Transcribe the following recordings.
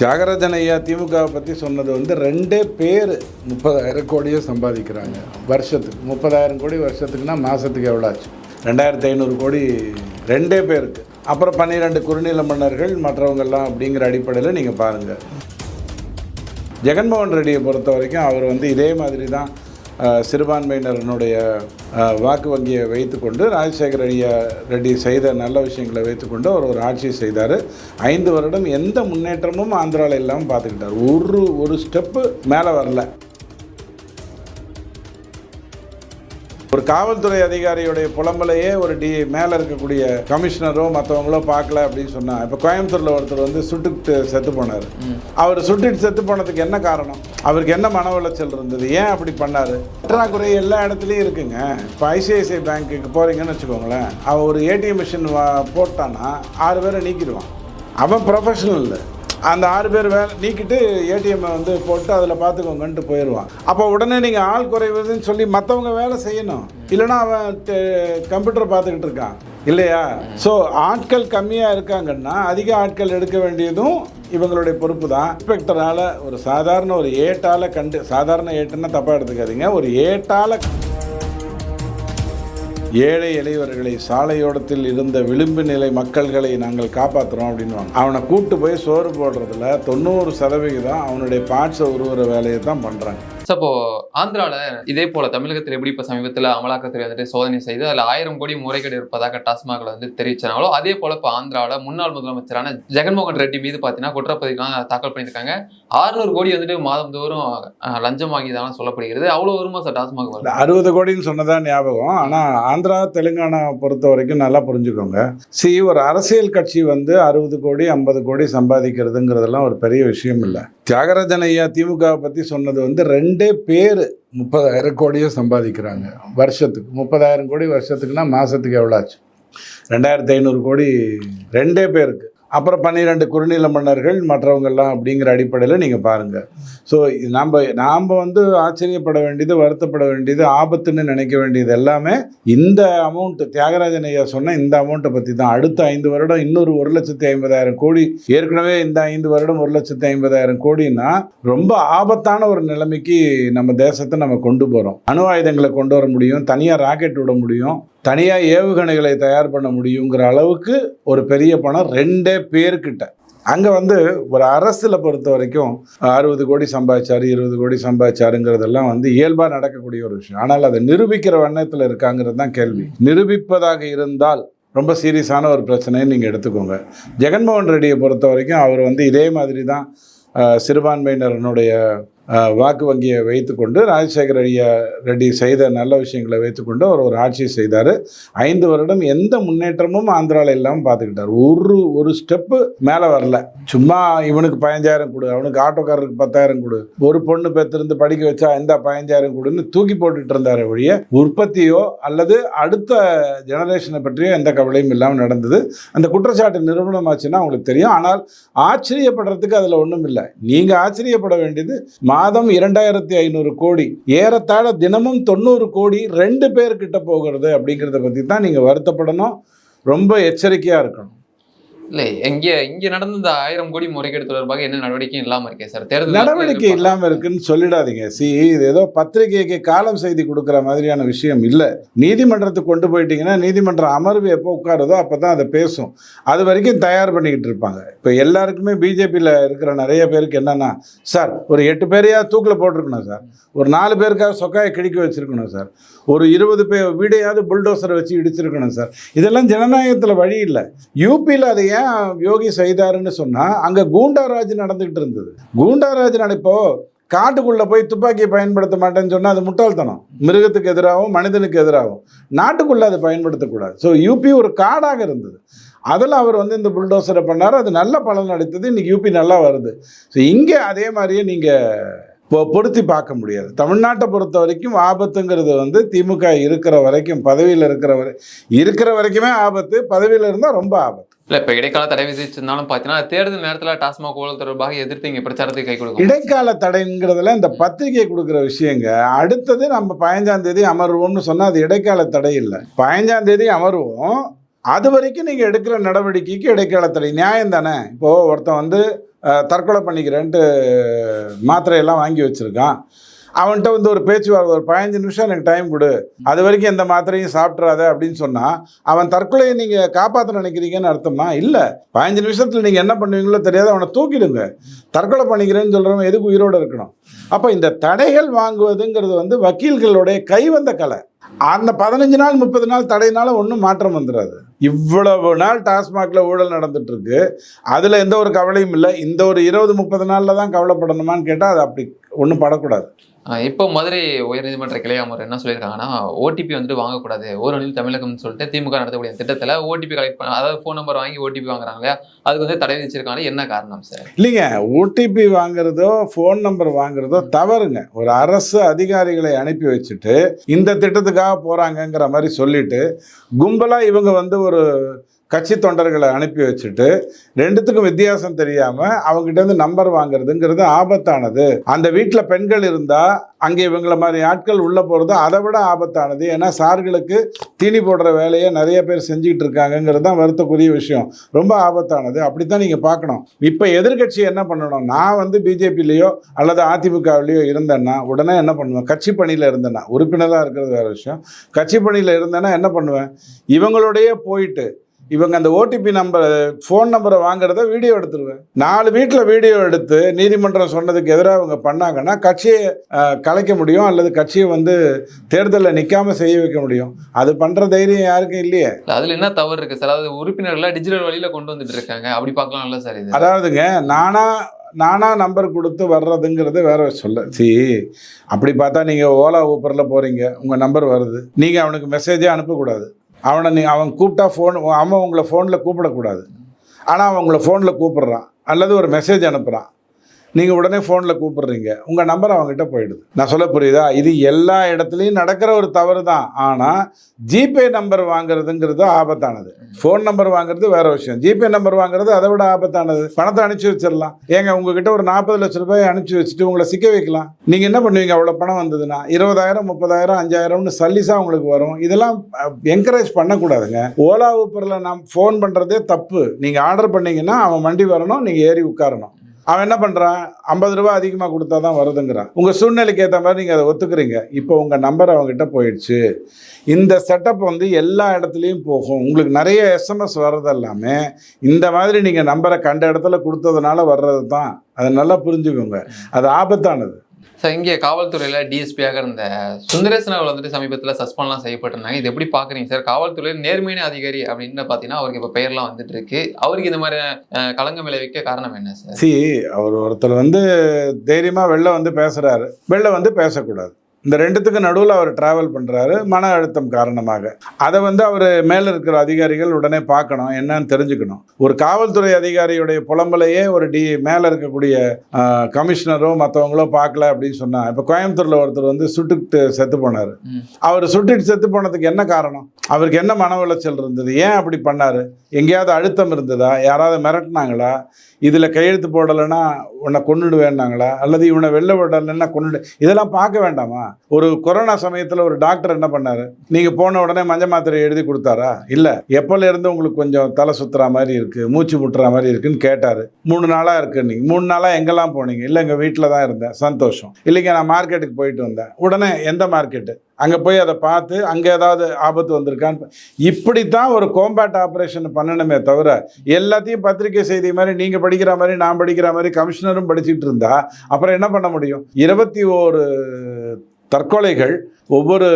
தியாகராஜன் ஐயா திமுகவை பற்றி சொன்னது வந்து ரெண்டே பேர் முப்பதாயிரம் கோடியோ சம்பாதிக்கிறாங்க. வருஷத்துக்கு முப்பதாயிரம் கோடி வருஷத்துக்குன்னா மாதத்துக்கு எவ்வளோ ஆச்சு? ரெண்டாயிரத்தி ஐநூறு கோடி ரெண்டே பேருக்கு. அப்புறம் பன்னிரெண்டு குறுநில மன்னர்கள் மற்றவங்கெல்லாம் அப்படிங்கிற அடிப்படையில் நீங்கள் பாருங்கள் ஜெகன்மோகன் ரெட்டியை பொறுத்த வரைக்கும் அவர் வந்து இதே மாதிரி தான் சிறுபான்மையினரனுடைய சிறுபான்மையினருடைய வாக்கு வங்கியை வைத்துக்கொண்டு ராஜசேகர ஐயா ரெட்டி செய்த நல்ல விஷயங்களை வைத்துக்கொண்டு அவர் ஒரு ஆட்சி செய்தார். ஐந்து வருடம் எந்த முன்னேற்றமும் ஆந்திராவில் இல்லாமல் பார்த்துக்கிட்டார். ஒரு ஒரு ஸ்டெப்பு மேலே வரல. ஒரு காவல்துறை அதிகாரியுடைய புலம்பலையே ஒரு டி மேலே இருக்கக்கூடிய கமிஷனரோ மற்றவங்களோ பார்க்கல அப்படின்னு சொன்னா இப்போ கோயம்புத்தூரில் ஒருத்தர் வந்து சுட்டுட்டு செத்து போனார். அவர் சுட்டுட்டு செத்து போனதுக்கு என்ன காரணம்? அவருக்கு என்ன மன உளைச்சல் இருந்தது? ஏன் அப்படி பண்ணார்? பற்றாக்குறை எல்லா இடத்துலையும் இருக்குங்க. இப்போ ஐசிஐசிஐ பேங்க்குக்கு போகிறீங்கன்னு வச்சுக்கோங்களேன். அவன் ஒரு ஏடிஎம் மிஷின் போட்டான்னா ஆறு பேரை நீக்கிடுவான். அவன் ப்ரொஃபஷனல் இல்லை. அந்த ஆறு பேர் வேலை நீக்கிட்டு ஏடிஎம்மை வந்து போட்டு அதில் பார்த்துக்கோங்கன்ட்டு போயிடுவான் அப்போ உடனே நீங்கள் ஆள் குறைவுதுன்னு சொல்லி மற்றவங்க வேலை செய்யணும். இல்லைன்னா அவன் கம்ப்யூட்டர் பார்த்துக்கிட்டு இருக்கான். இல்லையா? ஸோ ஆட்கள் கம்மியாக இருக்காங்கன்னா அதிக ஆட்கள் எடுக்க வேண்டியதும் இவங்களுடைய பொறுப்பு தான் இன்ஸ்பெக்டரால் ஒரு சாதாரண ஒரு ஏட்டால் கண்டு சாதாரண ஏட்டுன்னா தப்பாக எடுத்துக்காதீங்க. ஒரு ஏட்டால் ஏழை எளியவர்களை சாலையோடத்தில் இருந்த விளிம்பு நிலை மக்கள்களை நாங்கள் காப்பாற்றுறோம் அப்படின்வாங்க அவனை கூட்டு போய் சோறு போடுறதுல தொண்ணூறு சதவிகிதம் அவனுடைய பார்ட்ஸை உருவுற வேலையை தான் பண்ணுறாங்க ஸோ இப்போ ஆந்திரால இதே போல தமிழகத்தில் எப்படி இப்போ சமீபத்தில் அமலாக்கத்துறை வந்துட்டு சோதனை செய்து அதில் ஆயிரம் கோடி முறைகேடு இருப்பதாக டாஸ்மாகில் வந்து தெரிவிச்சாங்களோ அதே போல இப்போ ஆந்திராவில் முன்னாள் முதலமைச்சரான ஜெகன்மோகன் ரெட்டி மீது பார்த்தீங்கன்னா குற்றப்பதிவுலாம் தாக்கல் பண்ணியிருக்காங்க. 600 கோடி வந்துட்டு மாதம் தோறும் லஞ்சம் வாங்கியதான சொல்லப்படுகிறது. அவ்வளோ வருமா சார் டாஸ்மாக் வருது? அறுபது கோடின்னு சொன்னதான் ஞாபகம். ஆனால் ஆந்திரா தெலுங்கானா பொறுத்த வரைக்கும் நல்லா புரிஞ்சுக்கோங்க. சி ஒரு அரசியல் கட்சி வந்து அறுபது கோடி ஐம்பது கோடி சம்பாதிக்கிறதுங்கிறதெல்லாம் ஒரு பெரிய விஷயம் இல்லை. தியாகராஜன் ஐயா திமுகவை பற்றி சொன்னது வந்து ரெண்டு ரெண்டே பேர் முப்பதாயிரம் கோடியும் சம்பாதிக்கிறாங்க. வருஷத்துக்கு முப்பதாயிரம் கோடி வருஷத்துக்குன்னா மாதத்துக்கு எவ்வளோ ஆச்சு? ரெண்டாயிரத்தி ஐநூறு கோடி ரெண்டே பேருக்கு. அப்புறம் பன்னிரெண்டு குறுநில மன்னர்கள் மற்றவங்கள்லாம் அப்படிங்கிற அடிப்படையில் நீங்கள் பாருங்கள் ஸோ நாம் நாம் வந்து ஆச்சரியப்பட வேண்டியது வருத்தப்பட வேண்டியது ஆபத்துன்னு நினைக்க வேண்டியது எல்லாமே இந்த அமௌண்ட் தியாகராஜன் ஐயா சொன்ன இந்த அமௌண்ட்டை பற்றி தான். அடுத்த ஐந்து வருடம் இன்னொரு ஒரு லட்சத்தி ஐம்பதாயிரம் கோடி ஏற்கனவே இந்த ஐந்து வருடம் ஒரு லட்சத்தி ஐம்பதாயிரம் கோடின்னா ரொம்ப ஆபத்தான ஒரு நிலைமைக்கு நம்ம தேசத்தை நம்ம கொண்டு போகிறோம் அணு ஆயுதங்களை கொண்டு வர முடியும் தனியாக ராக்கெட் விட முடியும். தனியாக ஏவுகணைகளை தயார் பண்ண முடியுங்கிற அளவுக்கு ஒரு பெரிய பணம் ரெண்டே பேர்கிட்ட. அங்கே வந்து ஒரு அரசில் பொறுத்த வரைக்கும் அறுபது கோடி சம்பாதிச்சார் இருபது கோடி சம்பாதிச்சாருங்கிறதெல்லாம் வந்து இயல்பாக நடக்கக்கூடிய ஒரு விஷயம். ஆனால் அதை நிரூபிக்கிற வண்ணத்தில் இருக்காங்கிறது தான் கேள்வி. நிரூபிப்பதாக இருந்தால் ரொம்ப சீரியஸான ஒரு பிரச்சனையை நீங்கள் எடுத்துக்கோங்க. ஜெகன்மோகன் ரெட்டியை பொறுத்த வரைக்கும் அவர் வந்து இதே மாதிரி தான் சிறுபான்மையினரனுடைய வாக்கு வங்கியை வைத்துக்கொண்டு ராஜசேகர ஐயா ரெட்டி செய்த நல்ல விஷயங்களை வைத்துக்கொண்டு அவர் ஒரு ஆட்சி செய்தார். ஐந்து வருடம் எந்த முன்னேற்றமும் ஆந்திராவில் இல்லாமல் பார்த்துக்கிட்டார் ஒரு ஒரு ஸ்டெப்பு மேலே வரல. சும்மா இவனுக்கு பதினஞ்சாயிரம் கொடு அவனுக்கு ஆட்டோக்காரருக்கு பத்தாயிரம் கொடு ஒரு பொண்ணு பெற்றிருந்து படிக்க வச்சா இந்த பதினஞ்சாயிரம் கொடுன்னு தூக்கி போட்டுட்டு இருந்தார் வழிய உற்பத்தியோ அல்லது அடுத்த ஜெனரேஷனை பற்றியோ எந்த கவலையும் இல்லாமல் நடந்தது. அந்த குற்றச்சாட்டு நிறுவனம் ஆச்சுன்னா அவங்களுக்கு தெரியும். ஆனால் ஆச்சரியப்படுறதுக்கு அதில் ஒன்றும் இல்லை. நீங்கள் ஆச்சரியப்பட வேண்டியது மாதம் இரண்டாயிரத்தி ஐநூறு கோடி ஏறத்தாழ தினமும் தொண்ணூறு கோடி ரெண்டு பேர்கிட்ட போகிறது அப்படிங்கிறத பற்றி தான் நீங்கள் வருத்தப்படணும். ரொம்ப எச்சரிக்கையாக இருக்கணும். இல்லை இங்க இங்க நடந்த இந்த ஆயிரம் கோடி முறைகேடு தொடர்பாக என்ன நடவடிக்கையும் இல்லாம இருக்கே சார்? தேர்தல் நடவடிக்கை இல்லாமல் இருக்குன்னு சொல்லிடாதீங்க. சி இது ஏதோ பத்திரிகைக்கு காலம் செய்தி கொடுக்குற மாதிரியான விஷயம் இல்லை. நீதிமன்றத்துக்கு கொண்டு போயிட்டீங்கன்னா நீதிமன்ற அமர்வு எப்போ உட்காருதோ அப்போ தான் அதை பேசும். அது வரைக்கும் தயார் பண்ணிக்கிட்டு இருப்பாங்க. இப்போ எல்லாருக்குமே பிஜேபியில் இருக்கிற நிறைய பேருக்கு என்னன்னா சார் ஒரு எட்டு பேரையா தூக்கில் போட்டிருக்கணும் சார். ஒரு நாலு பேருக்காக சொக்காயை கிழிக்க வச்சிருக்கணும் சார். ஒரு இருபது பேர் வீடையாவது புல்டோசரை வச்சு இடிச்சிருக்கணும் சார். இதெல்லாம் ஜனநாயகத்தில் வழி இல்லை. யூபியில் அதை ஏன் யோகி செய்தாருன்னு சொன்னால் அங்கே கூண்டாராஜ் நடந்துகிட்டு இருந்தது. கூண்டாராஜ் நடப்போ காட்டுக்குள்ளே போய் துப்பாக்கியை பயன்படுத்த மாட்டேன்னு சொன்னால் அது முட்டாள்தனம். மிருகத்துக்கு எதிராகவும் மனிதனுக்கு எதிராகவும். நாட்டுக்குள்ளே அதை பயன்படுத்தக்கூடாது. ஸோ யூபி ஒரு காடாக இருந்தது. அதில் அவர் வந்து இந்த புல்டோசரை பண்ணார். அது நல்ல பலன் அளித்தது. இன்னைக்கு யூபி நல்லா வருது. ஸோ இங்கே அதே மாதிரியே நீங்கள் பொ பொருத்தி பார்க்க முடியாது. தமிழ்நாட்டை பொறுத்த வரைக்கும் ஆபத்துங்கிறது வந்து திமுக இருக்கிற வரைக்கும் பதவியில் இருக்கிற வரை இருக்கிற வரைக்குமே ஆபத்து. பதவியில் இருந்தால் ரொம்ப ஆபத்து. இல்ல இப்ப இடைக்கால தடை விதிச்சிருந்தாலும் பாத்தீங்கன்னா தேர்தல் நேரத்துல டாஸ்மாக் ஊழல் தொடர்பாக எதிர்த்து இங்க பிரச்சாரத்துக்கு கை கொடுக்கும். இடைக்கால தடைங்கிறதுல இந்த பத்திரிகை கொடுக்குற விஷயங்க. அடுத்தது நம்ம பதினஞ்சாம் தேதி அமர்வோம்னு சொன்னால் அது இடைக்கால தடை இல்லை. பதினஞ்சாம் தேதி அமர்வோம். அது வரைக்கும் நீங்கள் எடுக்கிற நடவடிக்கைக்கு இடைக்கால தடை. நியாயம் தானே? இப்போது ஒருத்தன் வந்து தற்கொலை பண்ணிக்கிறேன்ட்டு மாத்திரையெல்லாம் வாங்கி வச்சுருக்கான். அவன்கிட்ட வந்து ஒரு பேச்சுவார்த்தை ஒரு பதினஞ்சு நிமிஷம் எனக்கு டைம் கொடு. அது வரைக்கும் எந்த மாத்திரையும் சாப்பிட்றாத அப்படின்னு சொன்னால் அவன் தற்கொலையை நீங்கள் காப்பாற்ற நினைக்கிறீங்கன்னு அர்த்தமா இல்லை. பதினஞ்சு நிமிஷத்தில் நீங்கள் என்ன பண்ணுவீங்களோ தெரியாது அவனை தூக்கிடுங்க. தற்கொலை பண்ணிக்கிறேன்னு சொல்கிறவன் எதுக்கு உயிரோடு இருக்கணும்? அப்போ இந்த தடைகள் வாங்குவதுங்கிறது வந்து வக்கீல்களுடைய கைவந்த கலை. அந்த பதினஞ்சு நாள் முப்பது நாள் தடையினால ஒன்றும் மாற்றம் வந்துடாது இவ்வளவு நாள் டாஸ்மாகில் ஊழல் நடந்துட்டு இருக்கு அதில் எந்த ஒரு கவலையும் இல்லை. இந்த ஒரு இருபது முப்பது நாளில் தான் கவலைப்படணுமான்னு கேட்டால் அது அப்படி ஒன்றும் படக்கூடாது. இப்போ மதுரை உயர்நீதிமன்ற கிளையாமர் என்ன சொல்லியிருக்காங்கன்னா ஓடிபி வந்துட்டு வாங்கக்கூடாது. ஓரணியில் தமிழகம்னு சொல்லிட்டு திமுக நடத்தக்கூடிய திட்டத்தில் ஓடிபி கலெக்ட் பண்ண அதாவது ஃபோன் நம்பர் வாங்கி ஓடிபி வாங்குறாங்க இல்லையா? அதுக்கு வந்து தடை விதிச்சிருக்காங்க. என்ன காரணம் சார் இல்லைங்க ஓடிபி வாங்குறதோ ஃபோன் நம்பர் வாங்குறதோ தவறுங்க. ஒரு அரசு அதிகாரிகளை அனுப்பி வச்சுட்டு இந்த திட்டத்துக்காக போகிறாங்கங்கிற மாதிரி சொல்லிட்டு கும்பலாக இவங்க வந்து ஒரு கட்சி தொண்டர்களை அனுப்பி வச்சுட்டு ரெண்டுத்துக்கும் வித்தியாசம் தெரியாமல் அவங்ககிட்ட இருந்து நம்பர் வாங்குறதுங்கிறது ஆபத்தானது. அந்த வீட்டில் பெண்கள் இருந்தால் அங்கே இவங்கள மாதிரி ஆட்கள் உள்ளே போகிறது அதை விட ஆபத்தானது. ஏன்னா சார்களுக்கு தீனி போடுற வேலையை நிறைய பேர் செஞ்சுக்கிட்டு இருக்காங்கங்கிறது தான் வருத்தக்குரிய விஷயம். ரொம்ப ஆபத்தானது. அப்படித்தான் நீங்கள் பார்க்கணும். இப்போ எதிர்கட்சி என்ன பண்ணணும்? நான் வந்து பிஜேபிலேயோ அல்லது அதிமுகவிலேயோ இருந்தேன்னா உடனே என்ன பண்ணுவேன்? கட்சி பணியில் இருந்தேன்னா உறுப்பினராக இருக்கிறது வேற விஷயம். கட்சி பணியில் இருந்தேன்னா என்ன பண்ணுவேன்? இவங்களோடையே போயிட்டு இவங்க அந்த ஓடிபி நம்பர் ஃபோன் நம்பரை வாங்குறத வீடியோ எடுத்துருவேன். நாலு வீட்டில் வீடியோ எடுத்து நீதிமன்றம் சொன்னதுக்கு எதிராக அவங்க பண்ணாங்கன்னா கட்சியை கலைக்க முடியும் அல்லது கட்சியை வந்து தேர்தலில் நிற்காம செய்ய வைக்க முடியும். அது பண்ணுற தைரியம் யாருக்கும் இல்லையே. அதுல என்ன தவறு இருக்கு? சார் அதாவது உறுப்பினர்களை டிஜிட்டல் வழியில கொண்டு வந்துட்டு இருக்காங்க. அப்படி பார்க்கலாம்ல சார் இது? அதாவதுங்க நானா நானா நம்பர் கொடுத்து வர்றதுங்கிறது வேற சொல்ல சி அப்படி பார்த்தா நீங்கள் ஓலா ஊப்பரில் போகிறீங்க உங்கள் நம்பர் வருது. நீங்கள் அவனுக்கு மெசேஜே அனுப்பக்கூடாது. அவனை நீ அவன் கூப்பிட்டா ஃபோன் அவன் உங்களை ஃபோனில் கூப்பிடக்கூடாது. ஆனால் அவன் உங்களை ஃபோனில் கூப்பிடுறான். அல்லது ஒரு மெசேஜ் அனுப்புகிறான் நீங்கள் உடனே ஃபோனில் கூப்பிடுறீங்க. உங்கள் நம்பர் அவங்ககிட்ட போயிடுது. நான் சொல்ல புரியுதா? இது எல்லா இடத்துலையும் நடக்கிற ஒரு தவறு தான். ஆனால் ஜிபே நம்பர் வாங்குறதுங்கிறது ஆபத்தானது. ஃபோன் நம்பர் வாங்குறது வேற விஷயம். ஜிபே நம்பர் வாங்குறது அதை விட ஆபத்தானது. பணத்தை அனுப்பிச்சி வச்சிடலாம். ஏங்க உங்ககிட்ட ஒரு நாற்பது லட்ச ரூபாய் அனுப்பிச்சி வச்சுட்டு உங்களை சிக்க வைக்கலாம்? நீங்கள் என்ன பண்ணுவீங்க? அவ்வளோ பணம் வந்ததுன்னா இருபதாயிரம் முப்பதாயிரம் அஞ்சாயிரம்னு சல்லிஸாக உங்களுக்கு வரும். இதெல்லாம் என்கரேஜ் பண்ணக்கூடாதுங்க. ஓலா ஊப்பரில் நான் ஃபோன் பண்ணுறதே தப்பு. நீங்கள் ஆர்டர் பண்ணீங்கன்னா அவன் வண்டி வரணும் நீங்கள் ஏறி உட்காரணும். அவன் என்ன பண்ணுறான் ஐம்பது ரூபா அதிகமாக கொடுத்தா தான் வருதுங்கிறான். உங்கள் சூழ்நிலைக்கு ஏற்ற மாதிரி நீங்கள் அதை ஒத்துக்கிறீங்க. இப்போ உங்கள் நம்பர் அவங்ககிட்ட போயிடுச்சு. இந்த செட்டப் வந்து எல்லா இடத்துலையும் போகும். உங்களுக்கு நிறைய எஸ்எம்எஸ் வர்றது எல்லாமே இந்த மாதிரி நீங்கள் நம்பரை கண்ட இடத்துல கொடுத்ததுனால வர்றது தான் அதை நல்லா புரிஞ்சுக்கோங்க. அது ஆபத்தானது. சார் இங்கே காவல்துறையில் டிஎஸ்பியாக இருந்த சுந்தரேசன் அவர் வந்துட்டு சமீபத்தில் சஸ்பெண்ட்லாம் செய்யப்பட்டிருந்தாங்க. இது எப்படி பார்க்குறீங்க சார்? காவல்துறையில் நேர்மையான அதிகாரி அப்படின்னு பார்த்தீங்கன்னா அவருக்கு இப்போ பெயர்லாம் வந்துட்டு இருக்கு. அவருக்கு இந்த மாதிரி களங்கம் விளைவிக்க காரணம் என்ன சார்? சி அவர் ஒருத்தர் வந்து தைரியமாக வெளில வந்து பேசுகிறாரு வெளில வந்து பேசக்கூடாது. இந்த ரெண்டுத்துக்கு நடுவில் அவர் டிராவல் பண்ணுறாரு மன அழுத்தம் காரணமாக. அதை வந்து அவர் மேலே இருக்கிற அதிகாரிகள் உடனே பார்க்கணும். என்னன்னு தெரிஞ்சுக்கணும். ஒரு காவல்துறை அதிகாரியுடைய புலம்பலையே ஒரு டி மேலே இருக்கக்கூடிய கமிஷனரோ மற்றவங்களோ பார்க்கல அப்படின்னு சொன்னால் இப்போ கோயம்புத்தூரில் ஒருத்தர் வந்து சுட்டுட்டு செத்து போனார். அவர் சுட்டுட்டு செத்து போனதுக்கு என்ன காரணம்? அவருக்கு என்ன மன உளைச்சல் இருந்தது? ஏன் அப்படி பண்ணார்? எங்கேயாவது அழுத்தம் இருந்ததா? யாராவது மிரட்டினாங்களா? இதில் கையெழுத்து போடலைன்னா உன்னை கொண்டுடுவேன்னாங்களா அல்லது இவனை வெளில விடலைன்னா கொன்னுடு இதெல்லாம் பார்க்க வேண்டாமா? ஒரு கொரோனா சமயத்தில் ஒரு டாக்டர் என்ன பண்ணார்? நீங்கள் போன உடனே மஞ்ச மாத்திரை எழுதி கொடுத்தாரா? இல்லை. எப்போலேருந்து உங்களுக்கு கொஞ்சம் தலை சுற்றுற மாதிரி இருக்குது மூச்சு முட்டுற மாதிரி இருக்குன்னு கேட்டார். மூணு நாளாக இருக்கு நீங்கள் மூணு நாளாக எங்கெல்லாம் போனீங்க? இல்லை எங்கள் வீட்டில் தான் இருந்தேன். சந்தோஷம். இல்லைங்க நான் மார்க்கெட்டுக்கு போயிட்டு வந்தேன். உடனே எந்த மார்க்கெட்டு? அங்கே போய் அதை பார்த்து அங்கே ஏதாவது ஆபத்து வந்திருக்கான்னு இப்படித்தான் ஒரு கோம்பேட் ஆப்ரேஷன் பண்ணணுமே தவிர எல்லாத்தையும் பத்திரிக்கை செய்தி மாதிரி நீங்கள் படிக்கிற மாதிரி நான் படிக்கிற மாதிரி கமிஷனரும் படிச்சுட்டு இருந்தா அப்புறம் என்ன பண்ண முடியும்? இருபத்தி ஓரு தற்கொலைகள் ஒவ்வொரு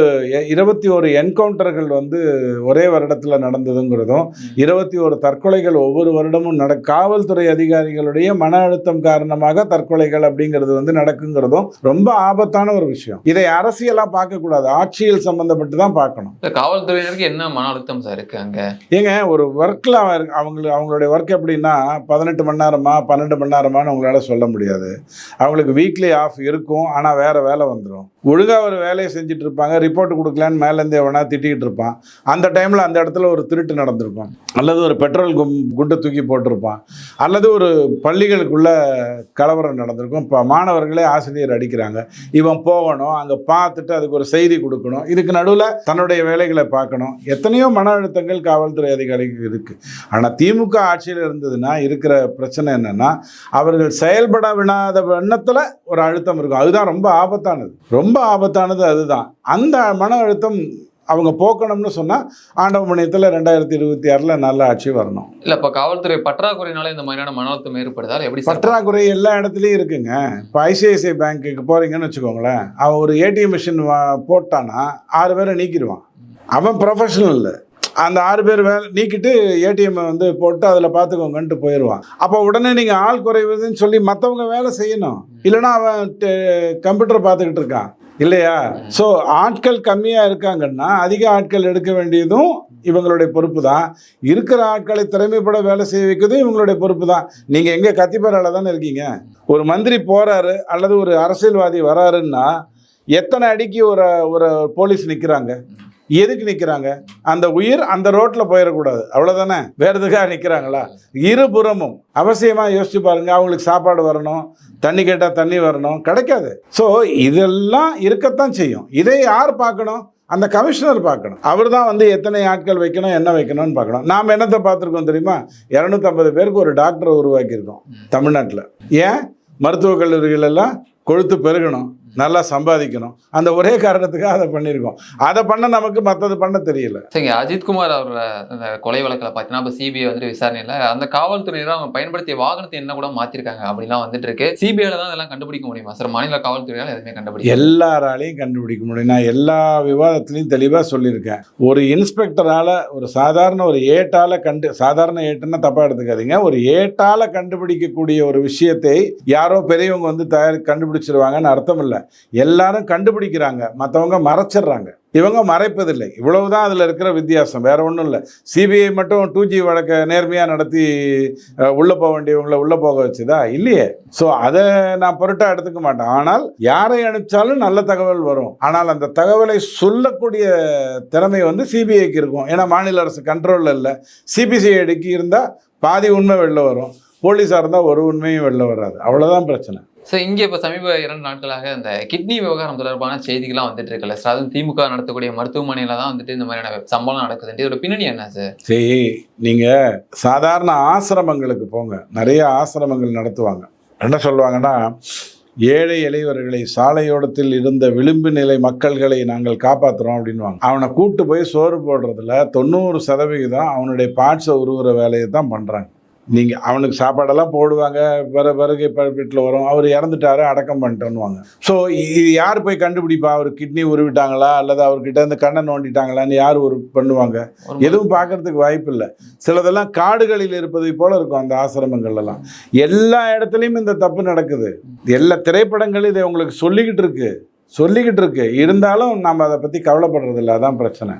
இருபத்தி ஒரு என்கவுண்டர்கள் வந்து ஒரே வருடத்தில் நடந்ததுங்கிறதும் இருபத்தி ஒரு தற்கொலைகள் ஒவ்வொரு வருடமும் நட காவல்துறை அதிகாரிகளுடைய மன அழுத்தம் காரணமாக தற்கொலைகள் அப்படிங்கிறது வந்து நடக்குங்கிறதும் ரொம்ப ஆபத்தான ஒரு விஷயம். இதை அரசியலாக பார்க்கக்கூடாது. ஆட்சியல் சம்பந்தப்பட்டு தான் பார்க்கணும். காவல்துறையினருக்கு என்ன மன அழுத்தம் சார் இருக்கு அங்க? ஏங்க ஒரு ஒர்க்கில் அவங்களுக்கு அவங்களுடைய ஒர்க் எப்படின்னா பதினெட்டு மணி நேரமா பன்னெண்டு மணி நேரமான்னு உங்களால் சொல்ல முடியாது. அவங்களுக்கு வீக்லி ஆஃப் இருக்கும் ஆனால் வேற வேலை வந்துடும் ஒழுங்காக ஒரு வேலையை செஞ்சுட்டு இருப்பாங்க ரிப்போர்ட் கொடுக்கலான்னு மேலேருந்து எவனா திட்டிகிட்டு இருப்பான் அந்த டைமில் அந்த இடத்துல ஒரு திருட்டு நடந்திருக்கும். அல்லது ஒரு பெட்ரோல் கும் குண்டை தூக்கி போட்டிருப்பான். அல்லது ஒரு பள்ளிகளுக்குள்ள கலவரம் நடந்திருக்கும். இப்போ மாணவர்களே ஆசிரியர் அடிக்கிறாங்க. இவன் போகணும் அங்கே பார்த்துட்டு அதுக்கு ஒரு செய்தி கொடுக்கணும். இதுக்கு நடுவில் தன்னுடைய வேலைகளை பார்க்கணும். எத்தனையோ மன அழுத்தங்கள் காவல்துறை அதிகாரிக்கு இருக்குது ஆனால் திமுக ஆட்சியில் இருந்ததுன்னா இருக்கிற பிரச்சனை என்னன்னா அவர்கள் செயல்பட விடாத எண்ணத்தில் ஒரு அழுத்தம் இருக்கும். அதுதான் ரொம்ப ஆபத்தானது. ரொம்ப ஆபத்தானது அதுதான். அந்த மன அழுத்தம் அவங்க போக்கணும்னு சொன்னால் ஆண்டவமணியத்தில் ரெண்டாயிரத்தி இருபத்தி ஆறில் நல்ல ஆட்சி வரணும். இல்ல இப்ப காவல்துறை பற்றாக்குறையினால இந்த மாதிரியான மன அழுத்தம் ஏற்படுதால் எப்படி பற்றாக்குறை எல்லா இடத்துலையும் இருக்குங்க. இப்போ ஐசிஐசிஐ பேங்க்குக்கு போகிறீங்கன்னு வச்சுக்கோங்களேன் அவன் ஒரு ஏடிஎம் மிஷின் போட்டானா ஆறு பேரை நீக்கிடுவான். அவன் ப்ரொஃபஷனல் இல்லை அந்த ஆறு பேர் வேலை நீக்கிட்டு ஏடிஎம் வந்து போட்டு அதில் பார்த்துக்கோங்கன்ட்டு போயிடுவான் அப்போ உடனே நீங்கள் ஆள் குறைவுதுன்னு சொல்லி மற்றவங்க வேலை செய்யணும். இல்லைன்னா அவன் கம்ப்யூட்டர் பார்த்துக்கிட்டு இருக்கான். இல்லையா? ஸோ ஆட்கள் கம்மியாக இருக்காங்கன்னா அதிக ஆட்கள் எடுக்க வேண்டியதும் இவங்களுடைய பொறுப்பு தான் இருக்கிற ஆட்களை திறமைப்பட வேலை செய்ய வைக்கிறதும் இவங்களுடைய பொறுப்பு தான் நீங்கள் எங்கே கத்திப்பாரால தானே இருக்கீங்க? ஒரு மந்திரி போகிறாரு அல்லது ஒரு அரசியல்வாதி வராருன்னா எத்தனை அடிக்கு ஒரு ஒரு போலீஸ் நிற்கிறாங்க எதுக்கு நிற்கிறாங்க அந்த உயிர் அந்த ரோட்டில் போயிடக்கூடாது. அவ்வளோதானே வேறு எதுக்காக நிற்கிறாங்களா இருபுறமும் அவசியமாக யோசிச்சு பாருங்கள் அவங்களுக்கு சாப்பாடு வரணும். தண்ணி கேட்டால் தண்ணி வரணும். கிடைக்காது. ஸோ இதெல்லாம் இருக்கத்தான் செய்யும். இதை யார் பார்க்கணும்? அந்த கமிஷனர் பார்க்கணும். அவர் தான் வந்து எத்தனை ஆட்கள் வைக்கணும் என்ன வைக்கணும்னு பார்க்கணும். நாம் என்னத்தை பார்த்துருக்கோம் தெரியுமா? இரநூத்தம்பது பேருக்கு ஒரு டாக்டரை உருவாக்கியிருக்கோம் தமிழ்நாட்டில். ஏன்? மருத்துவக் கல்லூரிகள் எல்லாம் கொழுத்து பெருகணும். நல்லா சம்பாதிக்கணும். அந்த ஒரே காரணத்துக்காக அதை பண்ணியிருக்கோம் அதை பண்ண நமக்கு மற்றது பண்ண தெரியல. சரிங்க அஜித்குமார் அவர் அந்த கொலை வழக்கில் பார்த்தீங்கன்னா இப்போ சிபிஐ வந்துட்டு விசாரணையில் அந்த காவல்துறையினர் அவங்க பயன்படுத்திய வாகனத்தை என்ன கூட மாத்திருக்காங்க அப்படிலாம் வந்துட்டு இருக்கு. சிபிஐல தான் இதெல்லாம் கண்டுபிடிக்க முடியுமா? சார் மாநில காவல்துறையால் எதுவுமே கண்டுபிடிக்க எல்லாராலையும் கண்டுபிடிக்க முடியும். நான் எல்லா விவாதத்துலையும் தெளிவாக சொல்லியிருக்கேன். ஒரு இன்ஸ்பெக்டரால் ஒரு சாதாரண ஒரு ஏட்டால் கண்டு சாதாரண ஏட்டுன்னா தப்பாக எடுத்துக்காதீங்க. ஒரு ஏட்டால் கண்டுபிடிக்கக்கூடிய ஒரு விஷயத்தை யாரோ பெரியவங்க வந்து தயார் கண்டுபிடிச்சிருவாங்கன்னு அர்த்தம் இல்லை. எல்லாரும் கண்டுபிடிக்கிறாங்க. மற்றவங்க மறைச்சிடுறாங்க. இவங்க மறைப்பதில்லை. இவ்வளவுதான் அதில் இருக்கிற வித்தியாசம். வேற ஒன்றும் இல்லை. சிபிஐ மட்டும் டூ ஜி வழக்கை நேர்மையாக நடத்தி உள்ளே போக வேண்டியவங்களை உள்ளே போக வச்சுதா? இல்லையே. ஸோ அதை நான் பொருட்டாக எடுத்துக்க மாட்டேன். ஆனால் யாரை அனுப்பிச்சாலும் நல்ல தகவல் வரும். ஆனால் அந்த தகவலை சொல்லக்கூடிய திறமை வந்து சிபிஐக்கு இருக்கும். ஏன்னா மாநில அரசு கண்ட்ரோலில் இல்லை. சிபிசிஐடிக்கு இருந்தால் பாதி உண்மை வெளில வரும். போலீஸாக இருந்தால் ஒரு உண்மையும் வெளில வராது. அவ்வளோதான் பிரச்சனை. ஸோ இங்கே இப்போ சமீப இரண்டு நாட்களாக இந்த கிட்னி விவகாரம் தொடர்பான செய்திகள்லாம் வந்துட்டு இருக்குல்ல சார்? அதுவும் திமுக நடத்தக்கூடிய மருத்துவமனையில் தான் வந்துட்டு இந்த மாதிரியான சம்பளம் நடக்குதுன்ட்டு. இதோட பின்னணி என்ன சார்? சரி நீங்கள் சாதாரண ஆசிரமங்களுக்கு போங்க. நிறைய ஆசிரமங்கள் நடத்துவாங்க. என்ன சொல்லுவாங்கன்னா ஏழை எளியவர்களை சாலையோடத்தில் இருந்த விளிம்பு நிலை மக்கள்களை நாங்கள் காப்பாற்றுறோம் அப்படின்வாங்க அவனை கூட்டு போய் சோறு போடுறதுல தொண்ணூறு சதவிகிதம் அவனுடைய பார்ட்ஸை உருவுற வேலையை தான் பண்ணுறாங்க நீங்கள் அவனுக்கு சாப்பாடெல்லாம் போடுவாங்க பிற பிறகு வீட்டில் வரும். அவர் இறந்துட்டாரு அடக்கம் பண்ணிட்டோன்னுவாங்க. ஸோ இது யார் போய் கண்டுபிடிப்பா? அவர் கிட்னி உருவிட்டாங்களா? அல்லது அவர்கிட்ட இருந்து கண்ணை நோண்டிட்டாங்களான்னு யார் ஒரு பண்ணுவாங்க? எதுவும் பார்க்கறதுக்கு வாய்ப்பு இல்லை. சிலதெல்லாம் காடுகளில் இருப்பதை போல இருக்கும் அந்த ஆசிரமங்கள்லாம் எல்லா இடத்துலையும் இந்த தப்பு நடக்குது. எல்லா திரைப்படங்களும் இதை உங்களுக்கு சொல்லிக்கிட்டு இருக்கு. சொல்லிக்கிட்டு இருக்கு. இருந்தாலும் நம்ம அதை பற்றி கவலைப்படுறதில்ல. அதான் பிரச்சனை.